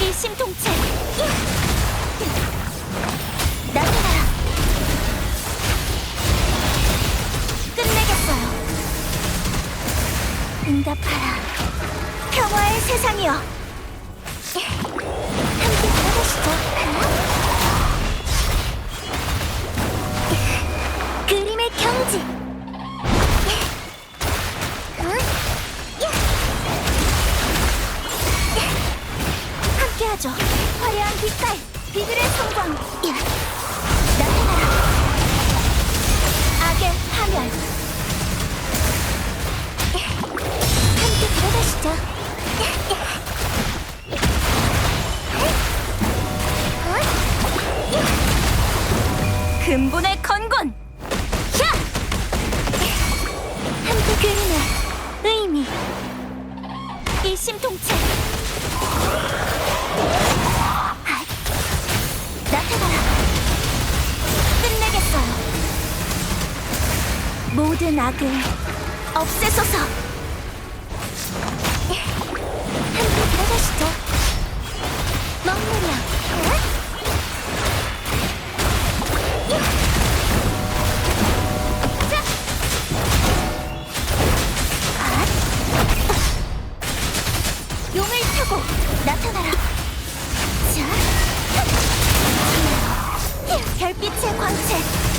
일심동체. 나타나라. 끝내겠어요. 응답하라. 평화의 세상이여. 함께 돌아가시죠. 하나. 그림의 경지. 펼쳐져 화려한 빛깔 비글의 성장 나타나라. 악의 파멸. 함께 들어가시죠. 근본의 건곤 함께 그림의 의미. 일심동체 모든 악을 없애소서. 함께 들어가시죠. 먹물이야. 나타나라. 자, 별빛의 광채.